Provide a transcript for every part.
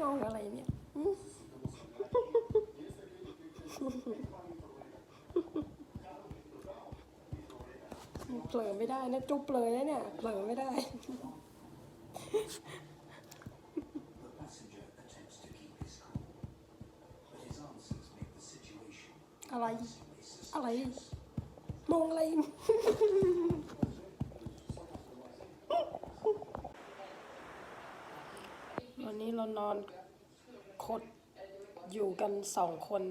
มองอะไรเนี่ยเผลอไม่ได้นะจุ๊บเลยนะเนี่ยเผลอไม่ได้ อะไร อะไรมองอะไร วั นี้เรานอนคดอยู่กันสองคน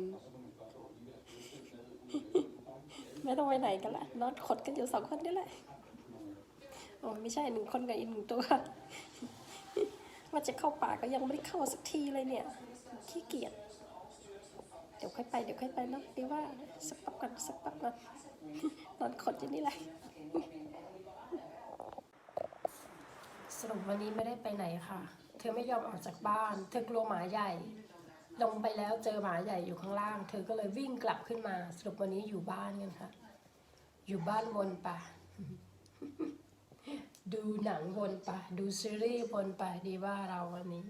ไม่ต้องไปไหนกันละนอนคดกันอยู่สองคนนี่แหละโอ้ไม่ใช่หนึ่งคนกับอีกหนึ่งตัวว่าจะเข้าป่าก็ยังไม่ได้เข้าสักทีเลยเนี่ย ขี้เกียจเดี๋ยวค่อยไปเดี๋ยวค่อยไปเนาะดีว่าสักปับก่อนสักปับก่อนนอนขดอยู่นี่แหละสรุปวันนี้ไม่ได้ไปไหนค่ะ เธอไม่ยอมออกจากบ้าน เธอกลัวหมาใหญ่ ลงไปแล้วเจอหมาใหญ่อยู่ข้างล่าง เธอก็เลยวิ่งกลับขึ้นมา สรุปวันนี้อยู่บ้านกันค่ะ อยู่บ้านวนป่ะดูหนังวนป่ะดูซีรีส์วนป่ะดีว่าเราวันนี้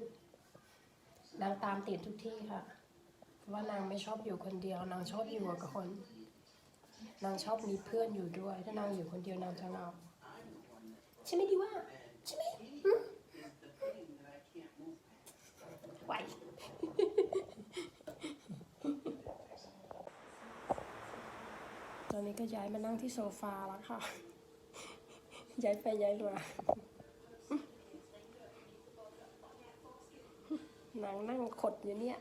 นางตามติดทุกที่ค่ะ เพราะว่านางไม่ชอบอยู่คนเดียว นางชอบอยู่กับคน นางชอบมีเพื่อนอยู่ด้วย ถ้านางอยู่คนเดียวนางจะเหงาใช่ไหมดีว่า ใช่ไหมหืม ไหวตอนนี้ก็ย้ายมานั่งที่โซฟาแล้วค่ะ ย้ายไปย้ายมานางนั่งขดอยู่เนี่ย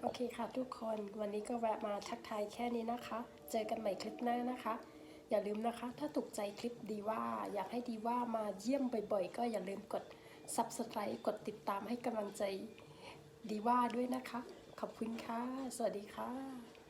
โอเคค่ะทุกคน วันนี้ก็แวะมาทักทายแค่นี้นะคะ เจอกันใหม่คลิปหน้านะคะ อย่าลืมนะคะ ถ้าถูกใจคลิปดีว่าอยากให้ดีว่ามาเยี่ยมบ่อยๆ ก็อย่าลืมกด subscribe กดติดตามให้กำลังใจดีว่าด้วยนะคะ ขอบคุณค่ะ สวัสดีค่ะ